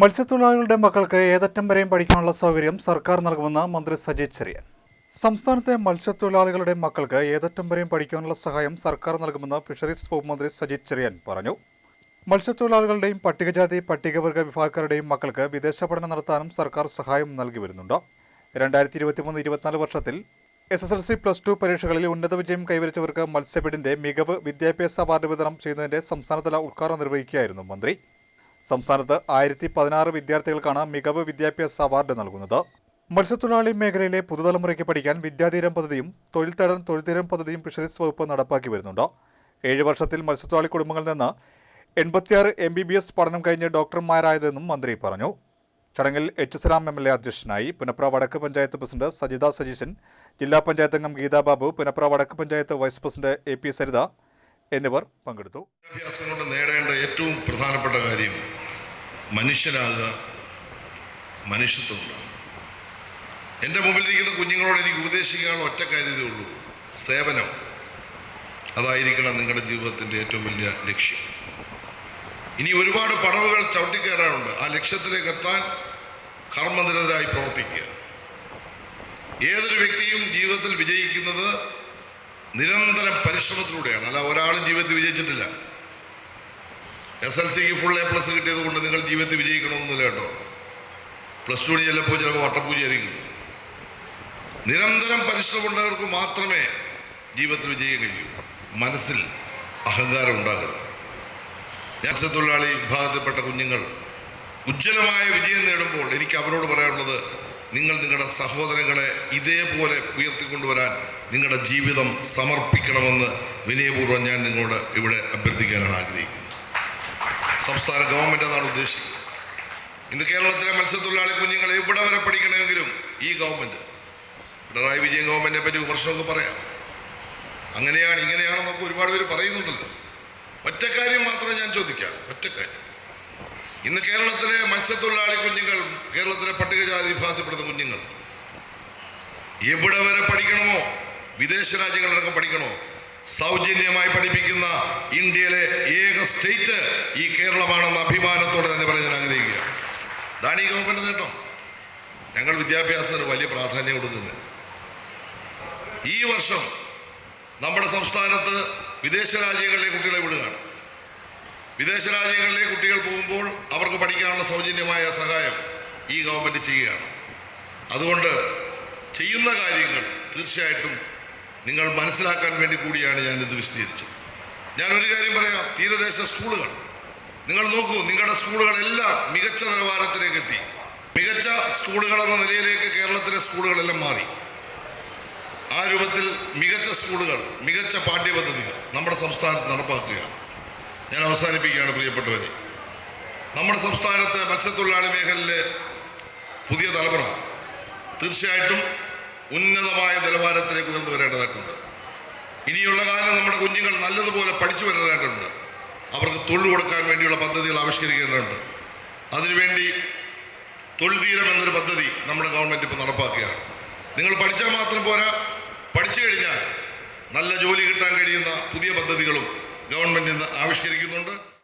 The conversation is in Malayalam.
മത്സ്യത്തൊഴിലാളികളുടെ മക്കൾക്ക് ഏതറ്റം വരെയും പഠിക്കാനുള്ള സൗകര്യം സർക്കാർ നൽകുമെന്ന് മന്ത്രി സജി ചെറിയൻ. സംസ്ഥാനത്തെ മത്സ്യത്തൊഴിലാളികളുടെ മക്കൾക്ക് ഏതറ്റം വരെയും പഠിക്കാനുള്ള സഹായം സർക്കാർ നൽകുമെന്ന് ഫിഷറീസ് വകുപ്പ് മന്ത്രി സജി ചെറിയൻ പറഞ്ഞു. മത്സ്യത്തൊഴിലാളികളുടെയും പട്ടികജാതി പട്ടികവർഗ വിഭാഗക്കാരുടെയും മക്കൾക്ക് വിദേശ പഠനം നടത്താനും സർക്കാർ സഹായം നൽകി വരുന്നുണ്ട്. രണ്ടായിരത്തി ഇരുപത്തിമൂന്ന് ഇരുപത്തിനാല് വർഷത്തിൽ S S L C plus two പരീക്ഷകളിൽ ഉന്നത വിജയം കൈവരിച്ചവർക്ക് മത്സ്യബിഡിന്റെ മികവ് വിദ്യാഭ്യാസ അവാർഡ് വിതരണം ചെയ്യുന്നതിന്റെ സംസ്ഥാനതല ഉദ്ഘാടനം നിർവഹിക്കുകയായിരുന്നു മന്ത്രി. സംസ്ഥാനത്ത് ആയിരത്തി പതിനാറ് വിദ്യാർത്ഥികൾക്കാണ് മികവ് വിദ്യാഭ്യാസ അവാർഡ് നൽകുന്നത്. മത്സ്യത്തൊഴിലാളി മേഖലയിലെ പുതുതലമുറയ്ക്ക് പഠിക്കാൻ വിദ്യാതീരം പദ്ധതിയും തൊഴിൽ തടൻ തൊഴിൽ തീരം പദ്ധതിയും ഫിഷറീസ് വകുപ്പ് നടപ്പാക്കി വരുന്നുണ്ട്. ഏഴ് വർഷത്തിൽ മത്സ്യത്തൊഴിലാളി കുടുംബങ്ങളിൽ നിന്ന് എൺപത്തിയാറ് എം ബി ബി എസ് പഠനം കഴിഞ്ഞ് ഡോക്ടർമാരായതെന്നും മന്ത്രി പറഞ്ഞു. ചടങ്ങിൽ H S M L A അധ്യക്ഷനായി പുനപ്ര വടക്ക് പഞ്ചായത്ത് പ്രസിഡന്റ് സജിത സജീശൻ ജില്ലാ പഞ്ചായത്ത് അംഗം Geetha Babu Punnapra Vadakku panchayat vice president A P Saritha എന്നിവർ പങ്കെടുത്തു. വിദ്യാഭ്യാസം കൊണ്ട് നേടേണ്ട ഏറ്റവും പ്രധാനപ്പെട്ട കാര്യം മനുഷ്യനാകുക മനുഷ്യത്വം എന്റെ മുമ്പിലിരിക്കുന്ന കുഞ്ഞുങ്ങളോട് എനിക്ക് ഉപദേശിക്കാനുള്ള ഒറ്റ കാര്യതേ ഉള്ളൂ. സേവനം. അതായിരിക്കണം നിങ്ങളുടെ ജീവിതത്തിന്റെ ഏറ്റവും വലിയ ലക്ഷ്യം. ഇനി ഒരുപാട് പടവുകൾ ചവിട്ടിക്കയറാനുണ്ട്. ആ ലക്ഷ്യത്തിലേക്ക് എത്താൻ കർമ്മനിരതരായി പ്രവർത്തിക്കുക. ഏതൊരു വ്യക്തിയും ജീവിതത്തിൽ വിജയിക്കുന്നത് നിരന്തരം പരിശ്രമത്തിലൂടെയാണ്. അല്ല ഒരാളും ജീവിതത്തിൽ വിജയിച്ചിട്ടില്ല. എസ് എൽ സിക്ക് ഫുൾ എ പ്ലസ് കിട്ടിയത് കൊണ്ട് നിങ്ങൾ ജീവിതത്തിൽ വിജയിക്കണമെന്നില്ല കേട്ടോ. പ്ലസ് ടുവിന് ചിലപ്പോൾ ചിലപ്പോൾ വട്ടപ്പൂജയായിരിക്കും കിട്ടുന്നത് നിരന്തരം പരിശ്രമമുള്ളവർക്ക് മാത്രമേ ജീവിതത്തിൽ വിജയിക്കാൻ കഴിയൂ. മനസ്സിൽ അഹങ്കാരം ഉണ്ടാകരുത്. മത്സ്യത്തൊഴിലാളി വിഭാഗത്തിൽപ്പെട്ട കുഞ്ഞുങ്ങൾ ഉജ്ജ്വലമായ വിജയം നേടുമ്പോൾ എനിക്ക് അവരോട് പറയാനുള്ളത് നിങ്ങൾ നിങ്ങളുടെ സഹോദരങ്ങളെ ഇതേപോലെ ഉയർത്തിക്കൊണ്ടുവരാൻ നിങ്ങളുടെ ജീവിതം സമർപ്പിക്കണമെന്ന് വിനയപൂർവം ഞാൻ നിങ്ങളോട് ഇവിടെ അഭ്യർത്ഥിക്കാനാണ് ആഗ്രഹിക്കുന്നത്. സംസ്ഥാന ഗവൺമെന്റ് എന്നാണ് ഉദ്ദേശിക്കുന്നത്. ഇന്ന് കേരളത്തിലെ മത്സ്യത്തൊഴിലാളി കുഞ്ഞുങ്ങൾ എവിടെ വരെ പഠിക്കണമെങ്കിലും ഈ ഗവൺമെന്റ് പിണറായി വിജയൻ ഗവൺമെന്റിനെ പറ്റി വിമർശനമൊക്കെ പറയാം. അങ്ങനെയാണ് ഇങ്ങനെയാണെന്നൊക്കെ ഒരുപാട് പേര് പറയുന്നുണ്ടല്ലോ. ഒറ്റക്കാര്യം മാത്രം ഞാൻ ചോദിക്കാം ഒറ്റക്കാര്യം ഇന്ന് കേരളത്തിലെ മത്സ്യത്തൊഴിലാളി കുഞ്ഞുങ്ങൾ കേരളത്തിലെ പട്ടികജാതി വിഭാഗത്തിൽപ്പെടുന്ന കുഞ്ഞുങ്ങൾ എവിടെ വരെ പഠിക്കണമോ? വിദേശ രാജ്യങ്ങളിലൊക്കെ പഠിക്കണോ? സൗജന്യമായി പഠിപ്പിക്കുന്ന ഇന്ത്യയിലെ ഏക സ്റ്റേറ്റ് ഈ കേരളമാണെന്ന അഭിമാനത്തോടെ തന്നെ പറയാൻ ഞാൻ ആഗ്രഹിക്കുക ഇതാണ് ഈ ഗവൺമെന്റ് നേട്ടം. ഞങ്ങൾ വിദ്യാഭ്യാസത്തിന് വലിയ പ്രാധാന്യം കൊടുക്കുന്നത്. ഈ വർഷം നമ്മുടെ സംസ്ഥാനത്ത് വിദേശ രാജ്യങ്ങളിലെ കുട്ടികളെ വിടുകയാണ്. വിദേശ രാജ്യങ്ങളിലെ കുട്ടികൾ പോകുമ്പോൾ അവർക്ക് പഠിക്കാനുള്ള സൗജന്യമായ സഹായം ഈ ഗവൺമെന്റ് ചെയ്യുകയാണ്. അതുകൊണ്ട് ചെയ്യുന്ന കാര്യങ്ങൾ തീർച്ചയായിട്ടും നിങ്ങൾ മനസ്സിലാക്കാൻ വേണ്ടി കൂടിയാണ് ഞാനിത് വിശദീകരിച്ചത്. ഞാൻ ഒരു കാര്യം പറയാം. തീരദേശ സ്കൂളുകൾ. നിങ്ങൾ നോക്കൂ നിങ്ങളുടെ സ്കൂളുകളെല്ലാം മികച്ച നിലവാരത്തിലേക്ക് എത്തി മികച്ച സ്കൂളുകൾ എന്ന നിലയിലേക്ക് കേരളത്തിലെ സ്കൂളുകളെല്ലാം മാറി. ആ രൂപത്തിൽ മികച്ച സ്കൂളുകൾ മികച്ച പാഠ്യപദ്ധതികൾ നമ്മുടെ സംസ്ഥാനത്ത് നടപ്പാക്കുക ഞാൻ അവസാനിപ്പിക്കുകയാണ് പ്രിയപ്പെട്ടവരെ. നമ്മുടെ സംസ്ഥാനത്ത് മത്സ്യത്തൊഴിലാളി മേഖലയിലെ പുതിയ തലമുറ തീർച്ചയായിട്ടും ഉന്നതമായ നിലവാരത്തിലേക്ക് ഉയർന്നു വരേണ്ടതായിട്ടുണ്ട്. ഇനിയുള്ള കാലം നമ്മുടെ കുഞ്ഞുങ്ങൾ നല്ലതുപോലെ പഠിച്ചു വരേണ്ടതായിട്ടുണ്ട്. അവർക്ക് തൊഴിൽ കൊടുക്കാൻ വേണ്ടിയുള്ള പദ്ധതികൾ ആവിഷ്കരിക്കേണ്ടതുണ്ട്. അതിനുവേണ്ടി തൊഴിൽ തീരം എന്നൊരു പദ്ധതി നമ്മുടെ ഗവൺമെന്റ് ഇപ്പോൾ നടപ്പാക്കുകയാണ്. നിങ്ങൾ പഠിച്ചാൽ മാത്രം പോരാ. പഠിച്ചു കഴിഞ്ഞാൽ നല്ല ജോലി കിട്ടാൻ കഴിയുന്ന പുതിയ പദ്ധതികളും ഗവൺമെന്റ് ഇന്ന് ആവിഷ്കരിക്കുന്നുണ്ട്.